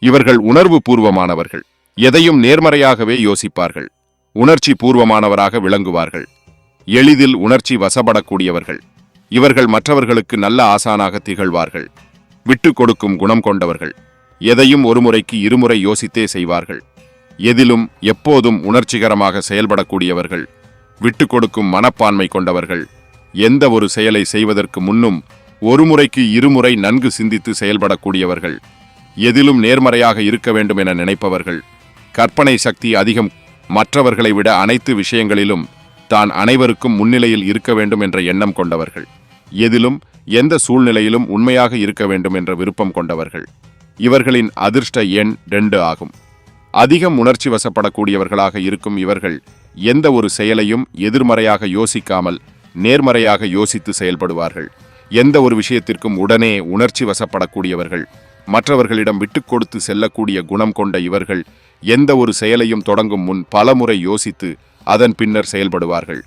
இவர்கள் உணர்வு பூர்வமானவர்கள். எதையும் நேர்மறையாகவே யோசிப்பார்கள். உணர்ச்சி பூர்வமானவராக விளங்குவார்கள். எளிதில் உணர்ச்சி வசப்படக்கூடியவர்கள். இவர்கள் மற்றவர்களுக்கு நல்ல ஆசானாக திகழ்வார்கள். விட்டு கொடுக்கும் குணம் கொண்டவர்கள். எதையும் ஒருமுறைக்கு இருமுறை யோசித்தே செய்வார்கள். எதிலும் எப்போதும் உணர்ச்சிகரமாக செயல்படக்கூடியவர்கள். விட்டு கொடுக்கும் மனப்பான்மை கொண்டவர்கள். எந்த ஒரு செயலை செய்வதற்கு முன்னும் ஒரு முறைக்கு இருமுறை நன்கு சிந்தித்து செயல்படக்கூடியவர்கள். எதிலும் நேர்மறையாக இருக்க வேண்டும் என நினைப்பவர்கள் கற்பனை சக்தி அதிகம் மற்றவர்களை விட அனைத்து விஷயங்களிலும் தான் அனைவருக்கும் முன்னிலையில் இருக்க வேண்டும் என்ற எண்ணம் கொண்டவர்கள் எதிலும் எந்த சூழ்நிலையிலும் உண்மையாக இருக்க வேண்டும் என்ற விருப்பம் கொண்டவர்கள். இவர்களின் அதிர்ஷ்ட எண் ரெண்டு ஆகும். அதிகம் உணர்ச்சி வசப்படக்கூடியவர்களாக இருக்கும் இவர்கள் எந்த ஒரு செயலையும் எதிர்மறையாக யோசிக்காமல் நேர்மறையாக யோசித்து செயல்படுவார்கள். எந்த ஒரு விஷயத்திற்கும் உடனே உணர்ச்சி வசப்படக்கூடியவர்கள் மற்றவர்களிடம் விட்டுக் கொடுத்து செல்லக்கூடிய குணம் கொண்ட இவர்கள் எந்த ஒரு செயலையும் தொடங்கும் முன் பலமுறை யோசித்து அதன் பின்னர் செயல்படுவார்கள்.